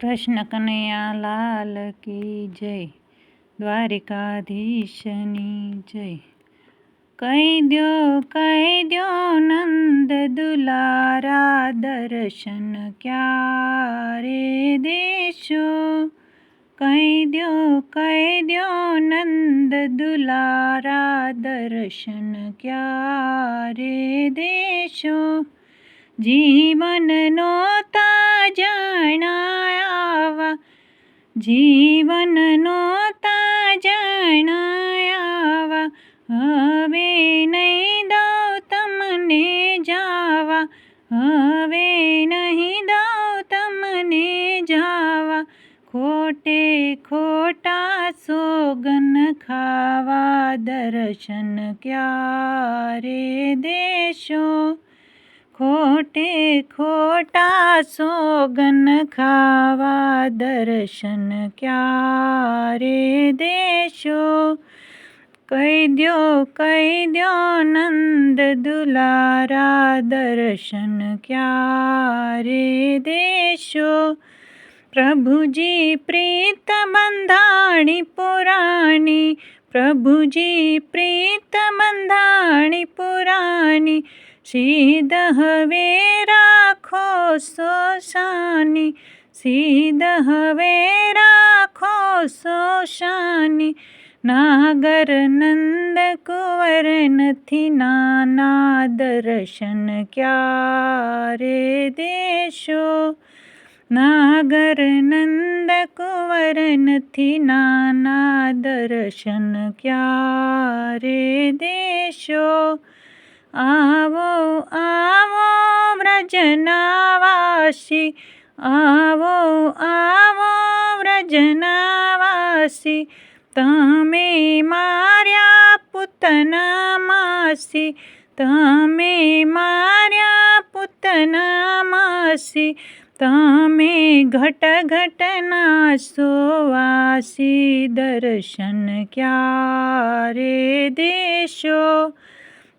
કૃષ્ણ કનૈયા લાલ કી જય. દ્વારિકાધીશની જય. કહી દો કહી દો નંદ દુલારા, દર્શન ક્યારે દેશો? કહી દો કહી દો નંદ દુલારા, દર્શન ક્યારે દેશો? જીવનનો તાજણાયાવા જીવનનો જણાયા, હવે નહીં દઉં તમને જાવા, હવે નહીં દઉં તમને જાવા, ખોટે ખોટા સોગન ખાવા, દર્શન ક્યારે દેશો? ખોટે ખોટા સોગન ખાવા દર્શન ક્યારે દેશો? કહી દો કહી દો નંદ દુલારા, દર્શન ક્યારે દેશો? પ્રભુજી પ્રીત બંધાણી પુરાણી, પ્રભુજી પ્રીત બંધાણી પુરાણી સીધ હવે રાખો સોશાની, સીધ હવે રાખો સોશાની. નાગર નંદ કુંવર નથી નાના દર્શન ક્યારે દેશો? નાગર નંદ કુંવર નથી નાના દર્શન ક્યારે દેશો? આવો આવો, વ્રજનાવાસી. આવો આવો, વ્રજનાવાસી. તમે માર્યા પૂતના માસી. તમે માર્યા પૂતના માસી. તમે ઘટ ઘટના સોવાસી. દર્શન ક્યારે દેશો?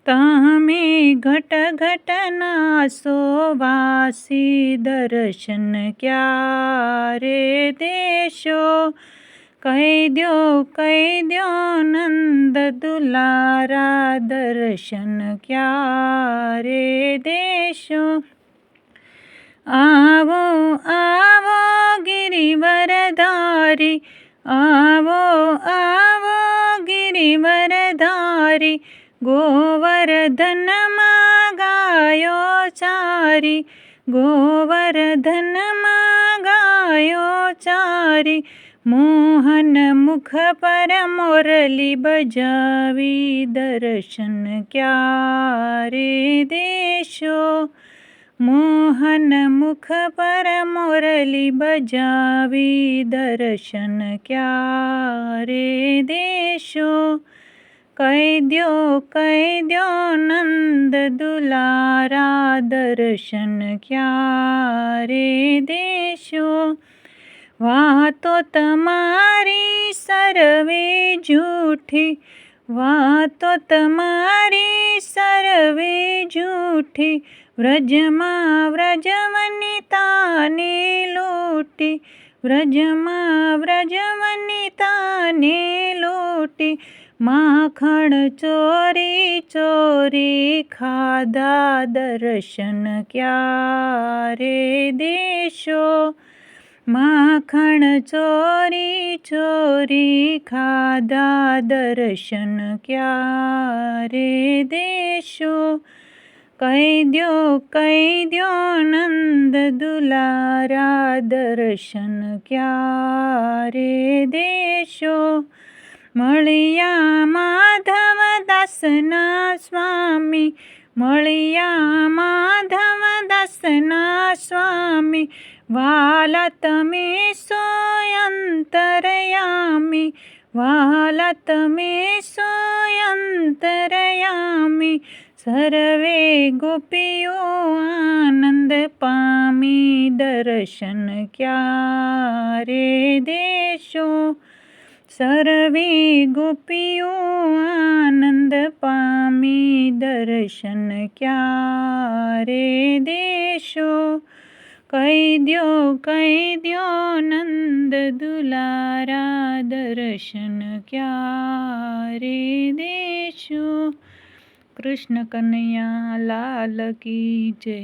તમે ઘટ ઘટના સોવાસી દર્શન ક્યારે દેશો કહી દો કહી દો નંદ દુલારા દર્શન ક્યારે દેશો આવો આવો ગિરિવરધારી આવો આવો ગિરિવરધારી ગોવર્ધનમાં ગાયો ચારી. ગોવર્ધનમાં ગાયો ચારી. મોહન મુખ પર મોરલી બજાવી. દર્શન ક્યારે દેશો? મોહન મુખ પર મોરલી બજાવી. દર્શન ક્યારે દેશો? કહી દો કહી દો નંદ દુલારા, દર્શન ક્યારે દેશો? વાતો તમારી સર્વે જૂઠી, વાતો તમારી સર્વે જૂઠી, વ્રજમાં વ્રજવનિતાને લૂટી, વ્રજમાં વ્રજવનિતાને લૂટી માખણ ચોરી ચોરી ખાધા દર્શન ક્યારે દેશો? માખણ ચોરી ચોરી ખાધા દર્શન ક્યારે દેશો? કહી દો કહી દો નંદ દુલારા, દર્શન ક્યારે દેશો? મળ્યા માધવ દાસના સ્વામી, મળ્યા માધવ દાસના સ્વામી વાલા તમે સોયંતરયામી વાલા તમે સોયંતરયામી સર્વે ગોપીઓ આનંદ પામી દર્શન ક્યારે દેશો? સર્વે ગોપીઓ આનંદ પામી દર્શન ક્યારે દેશો કહી દ્યો કહી દ્યો નંદ દુલારા દર્શન ક્યારે દેશો કૃષ્ણ કનૈયા લાલ કી જય